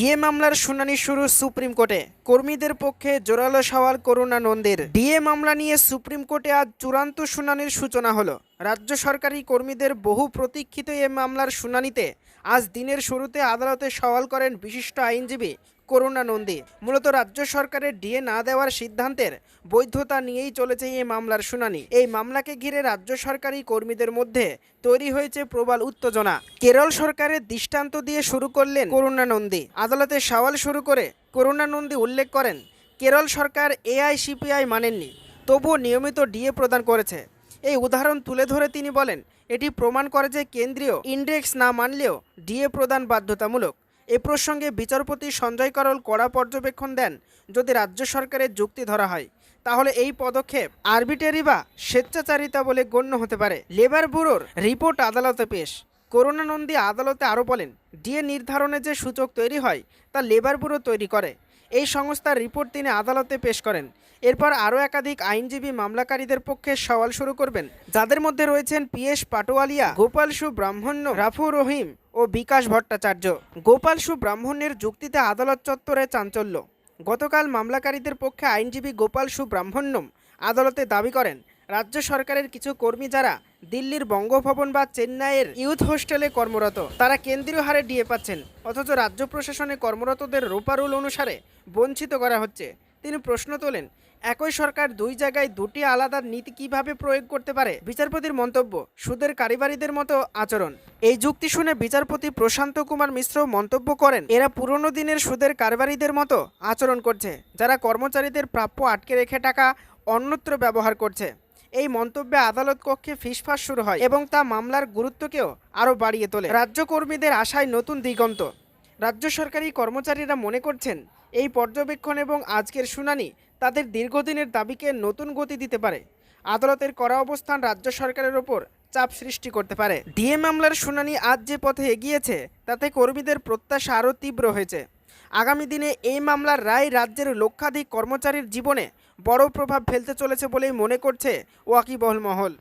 DA মামলার শুনানি শুরু সুপ্রিম কোর্টে। কর্মীদের পক্ষে জোরালো সওয়াল করুণা নন্দের। ডিএ মামলা নিয়ে সুপ্রিম কোর্টে আজ চূড়ান্ত শুনানির সূচনা হলো। রাজ্য সরকারি কর্মীদের বহু প্রতীক্ষিত এ মামলার শুনানিতে আজ দিনের শুরুতে আদালতে সওয়াল করেন বিশিষ্ট আইনজীবী করুণা নন্দী। মূলত রাজ্য সরকারের ডিএ না দেওয়ার সিদ্ধান্তের বৈধতা নিয়েই চলেছে এই মামলার শুনানি। এই মামলাকে ঘিরে রাজ্য সরকারি কর্মীদের মধ্যে তৈরি হয়েছে প্রবল উত্তেজনা। কেরল সরকারের দৃষ্টান্ত দিয়ে শুরু করলেন করুণা নন্দী। আদালতে সওয়াল শুরু করে করুণা নন্দী উল্লেখ করেন, কেরল সরকার এআইসিপিআই মানেননি, তবুও নিয়মিত ডিএ প্রদান করেছে। এই উদাহরণ তুলে ধরে তিনি বলেন, এটি প্রমাণ করে যে কেন্দ্রীয় ইন্ডেক্স না মানলেও ডিএ প্রদান বাধ্যতামূলক। এ প্রসঙ্গে বিচারপতি সঞ্জয় করল কড়া পর্যবেক্ষণ দেন, যদি রাজ্য সরকারের যুক্তি ধরা হয়, তাহলে এই পদক্ষেপ আরবিটারি বা স্বেচ্ছাচারিতা বলে গণ্য হতে পারে। লেবার ব্যুরোর রিপোর্ট আদালতে পেশ। করুণানন্দী আদালতে আরও বলেন, ডিএ নির্ধারণে যে সূচক তৈরি হয়, তা লেবার ব্যুরো তৈরি করে। এই সংস্থার রিপোর্ট তিনি আদালতে পেশ করেন। এরপর আরও একাধিক আইনজীবী মামলাকারীদের পক্ষে সওয়াল শুরু করবেন। যাদের মধ্যে রয়েছেন পিএস পাটোয়ালিয়া গোপাল সু ব্রাহ্মণ্য, রাফু রহিম ও বিকাশ ভট্টাচার্য। গোপাল সু ব্রাহ্মণ্যের যুক্তিতে আদালত চত্বরে চাঞ্চল্য। গতকাল মামলাকারীদের পক্ষে আইনজীবী গোপাল সু ব্রাহ্মণ্যম আদালতে দাবি করেন, রাজ্য সরকারের কিছু কর্মী যারা দিল্লির বঙ্গভবন বা চেন্নাইয়ের ইউথ হোস্টেলে কর্মরত, তারা কেন্দ্রীয় হারে ডিএ পাচ্ছেন, অথচ রাজ্য প্রশাসনে কর্মরতদের রোপারুল অনুসারে বঞ্চিত করা হচ্ছে। তিনি প্রশ্ন তোলেন, একই সরকার দুই জায়গায় দুটি আলাদা নীতি কীভাবে প্রয়োগ করতে পারে? বিচারপতির মন্তব্য, সুদের কারিবারিদের মতো আচরণ। এই যুক্তি শুনে বিচারপতি প্রশান্ত কুমার মিশ্র মন্তব্য করেন, এরা পুরনো দিনের সুদের কারবারিদের মতো আচরণ করছে, যারা কর্মচারীদের প্রাপ্য আটকে রেখে টাকা, অন্যত্র ব্যবহার করছে। এই মন্তব্যে আদালত কক্ষে ফিসফাস শুরু হয় এবং তা মামলার গুরুত্বকেও আরও বাড়িয়ে তোলে। রাজ্য কর্মীদের আশায় নতুন দিগন্ত। রাজ্য সরকারি কর্মচারীরা মনে করছেন, এই পর্যবেক্ষণ এবং আজকের শুনানি তাদের দীর্ঘদিনের দাবিকে নতুন গতি দিতে পারে। আদালতের করা অবস্থান রাজ্য সরকারের ওপর চাপ সৃষ্টি করতে পারে। ডিএ মামলার শুনানি আজ যে পথে এগিয়েছে, তাতে কর্মীদের প্রত্যাশা আরও তীব্র হয়েছে। আগামী দিনে এই মামলার রায় রাজ্যের লক্ষাধিক কর্মচারীর জীবনে বড় প্রভাব ফেলতে চলেছে বলেই মনে করছে ওয়াকিবহল মহল।